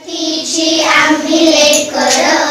धरतीची आम्ही लेकर भाग्यवान